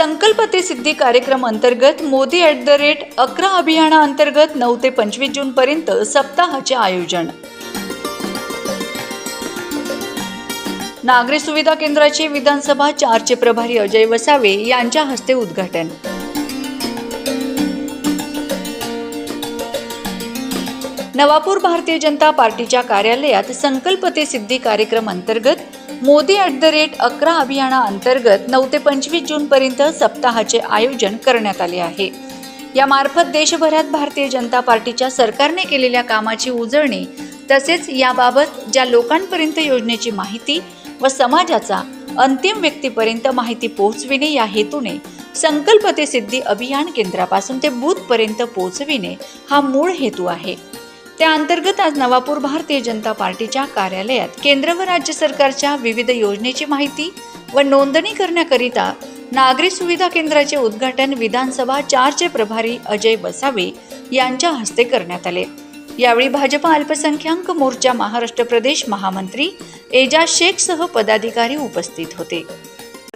संकल्प ते सिद्धी कार्यक्रम अंतर्गत मोदी ॲट द रेट अकरा अभियानाअंतर्गत नऊ ते पंचवीस जूनपर्यंत सप्ताहाचे आयोजन. नागरी सुविधा केंद्राचे विधानसभा चारचे प्रभारी अजय वसावे यांच्या हस्ते उद्घाटन. नवापूर भारतीय जनता पार्टीच्या कार्यालयात संकल्प ते सिद्धी कार्यक्रम अंतर्गत मोदी ॲट द रेट अकरा अभियाना अंतर्गत नऊ ते पंचवीस जून पर्यंत सप्ताहाचे आयोजन करण्यात आले आहे. यामार्फत देशभरात भारतीय जनता पार्टीच्या सरकारने केलेल्या कामाची उजळणी तसेच याबाबत ज्या लोकांपर्यंत योजनेची माहिती व समाजाचा अंतिम व्यक्तीपर्यंत माहिती पोहोचविणे या हेतूने संकल्प ते सिद्धी अभियान केंद्रापासून ते बूथपर्यंत पोहोचविणे हा मूळ हेतू आहे. त्या अंतर्गत आज नवापूर भारतीय जनता पार्टीच्या कार्यालयात केंद्र व राज्य सरकारच्या विविध योजनेची माहिती व नोंदणी करण्याकरिता नागरी सुविधा केंद्राचे उद्घाटन विधानसभा चारचे प्रभारी अजय बसावे यांच्या हस्ते करण्यात आले. यावेळी भाजपा अल्पसंख्याक मोर्चा महाराष्ट्र प्रदेश महामंत्री एजा शेखसह पदाधिकारी उपस्थित होते.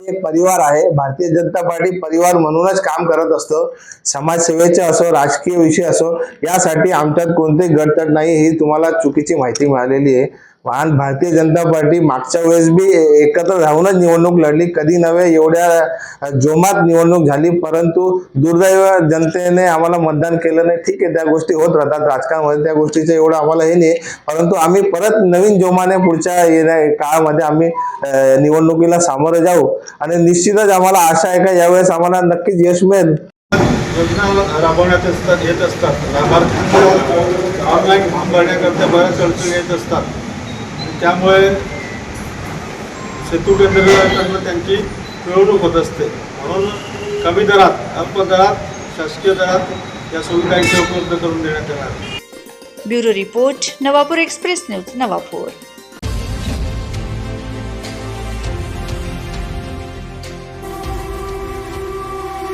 एक परिवार आहे. भारतीय जनता पार्टी परिवार म्हणूनच काम करत असतो. समाजसेवेचे असो राजकीय विषय असो यासाठी आमच्यात कोणते गटतट नाही. ही तुम्हाला चुकीची माहिती मिळालेली आहे. आणि भारतीय जनता पार्टी मागच्या वेळेस बी एकत्र राहूनच निवडणूक लढली. कधी नव्हे एवढ्या जोमात निवडणूक झाली. परंतु दुर्दैव जनतेने आम्हाला मतदान केलं नाही. ठीक आहे त्या गोष्टी होत राहतात. राजकारणामध्ये त्या गोष्टीचं एवढं आम्हाला हे नाही परंतु आम्ही परत नवीन जोमाने पुढच्या येण्या काळामध्ये आम्ही निवडणुकीला सामोरं जाऊ. आणि निश्चितच आम्हाला आशा आहे का यावेळेस आम्हाला नक्कीच यश मिळेल. योजना राबवण्यात असतात येत असतात. लाभार्थी ऑनलाईन फॉर्म भरण्याकरता बऱ्याच अडचणी येत असतात. त्यामुळे सेतू केंद्राकडनं त्यांची मिळवणूक होत असते. म्हणून कमी दरात अल्प दरात शासकीय दरात या सुविधा उपलब्ध करून देण्यात येणार. Bureau report Navapur express news Navapur.